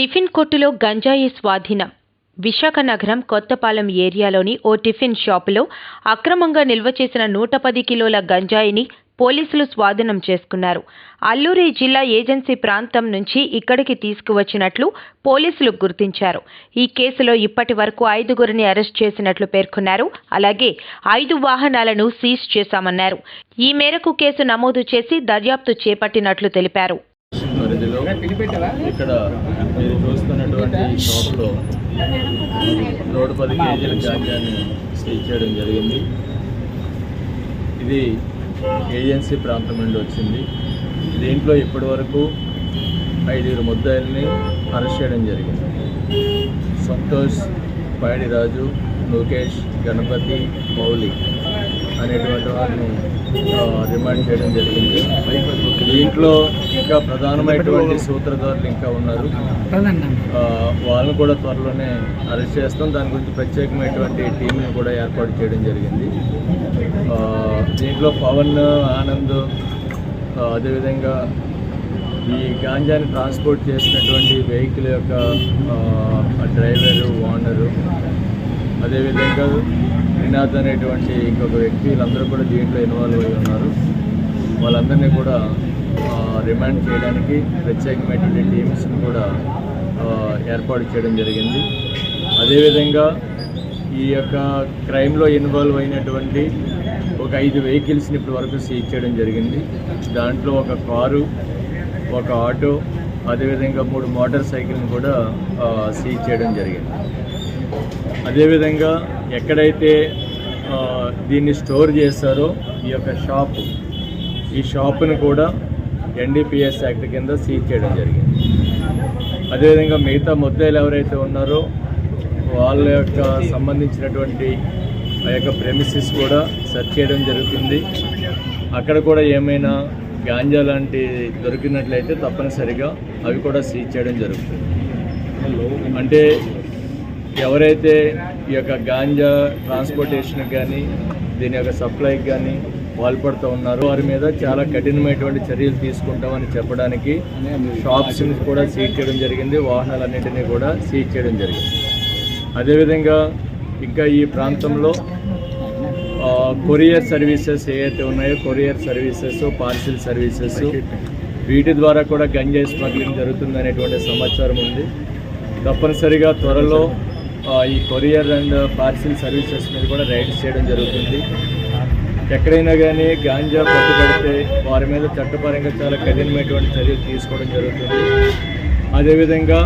Tiffin కొట్టులో గంజాయి స్వాధీనం. విశాఖ నగరం కొత్తపాలెం ఏరియాలోని ఓ టిఫిన్ షాపులో అక్రమంగా నిల్వ చేసిన నూట పది కిలోల గంజాయిని పోలీసులు స్వాధీనం చేసుకున్నారు. అల్లూరి జిల్లా ఏజెన్సీ ప్రాంతం నుంచి ఇక్కడికి తీసుకువచ్చినట్లు పోలీసులు గుర్తించారు. ఈ కేసులో ఇప్పటి వరకు ఐదుగురిని అరెస్ట్ చేసినట్లు పేర్కొన్నారు. అలాగే ఐదు వాహనాలను సీజ్ చేశామన్నారు. ఈ మేరకు కేసు నమోదు చేసి దర్యాప్తు చేపట్టినట్లు తెలిపారు. పరిధిలో ఇక్కడ మీరు చూస్తున్నటువంటి షాప్లో నూట పది కేజీల గాంజాని సీజ్ చేయడం జరిగింది. ఇది ఏజెన్సీ ప్రాంతం నుండి వచ్చింది. దీంట్లో ఇప్పటి వరకు ఐదుగురు ముద్దాయిల్ని అరెస్ట్ చేయడం జరిగింది. సంతోష్ పాడిరాజు లోకేష్ గణపతి మౌలి. అనేటువంటి వారిని రిమాండ్ చేయడం జరిగింది. దీంట్లో ఇంకా ప్రధానమైనటువంటి సూత్రధారులు ఇంకా ఉన్నారు. వాళ్ళని కూడా త్వరలోనే అరెస్ట్ చేస్తాం. దాని గురించి ప్రత్యేకమైనటువంటి టీంని కూడా ఏర్పాటు చేయడం జరిగింది. దీంట్లో పవన్ ఆనంద్ అదేవిధంగా ఈ గాంజాని ట్రాన్స్పోర్ట్ చేసినటువంటి వెహికల్ యొక్క డ్రైవరు ఓనరు అదేవిధంగా శ్రీనాథ్ అనేటువంటి ఇంకొక వ్యక్తి వీళ్ళందరూ కూడా దీంట్లో ఇన్వాల్వ్ అయి ఉన్నారు. వాళ్ళందరినీ కూడా రిమాండ్ చేయడానికి ప్రత్యేకమైనటువంటి టీమ్స్ని కూడా ఏర్పాటు చేయడం జరిగింది. అదేవిధంగా ఈ యొక్క క్రైమ్లో ఇన్వాల్వ్ అయినటువంటి ఒక ఐదు వెహికల్స్ని ఇప్పటి వరకు సీజ్ చేయడం జరిగింది. దాంట్లో ఒక కారు ఒక ఆటో అదేవిధంగా మూడు మోటార్ సైకిల్ని కూడా సీజ్ చేయడం జరిగింది. అదేవిధంగా ఎక్కడైతే దీన్ని స్టోర్ చేస్తారో ఈ యొక్క షాప్ ఈ షాపును కూడా ఎన్డీపీఎస్ యాక్ట్ కింద సీజ్ చేయడం జరిగింది. అదేవిధంగా మిగతా ముద్దాయిలు ఎవరైతే ఉన్నారో వాళ్ళ యొక్క సంబంధించినటువంటి ఆ యొక్క ప్రెమిసిస్ కూడా సెర్చ్ చేయడం జరుగుతుంది. అక్కడ కూడా ఏమైనా గాంజా లాంటి దొరికినట్లయితే తప్పనిసరిగా అవి కూడా సీజ్ చేయడం జరుగుతుంది. అంటే ఎవరైతే ఈ యొక్క గాంజా ట్రాన్స్పోర్టేషన్కి కానీ దీని యొక్క సప్లైకి కానీ పాల్పడుతూ ఉన్నారో వారి మీద చాలా కఠినమైనటువంటి చర్యలు తీసుకుంటామని చెప్పడానికి షాప్స్ని కూడా సీజ్ చేయడం జరిగింది. వాహనాలన్నింటినీ కూడా సీజ్ చేయడం జరిగింది. అదేవిధంగా ఇంకా ఈ ప్రాంతంలో కొరియర్ సర్వీసెస్ ఏవైతే ఉన్నాయో కొరియర్ సర్వీసెస్ పార్సిల్ సర్వీసెస్ వీటి ద్వారా కూడా గంజాయి స్మగ్లింగ్ జరుగుతుంది అనేటువంటి సమాచారం ఉంది. తప్పనిసరిగా త్వరలో ఈ కొరియర్ అండ్ పార్సిల్ సర్వీసెస్ మీద కూడా రైడ్స్ చేయడం జరుగుతుంది. ఎక్కడైనా కానీ గాంజా పట్టుబడితే వారి మీద చట్టపరంగా చాలా కఠినమైనటువంటి చర్యలు తీసుకోవడం జరుగుతుంది. అదేవిధంగా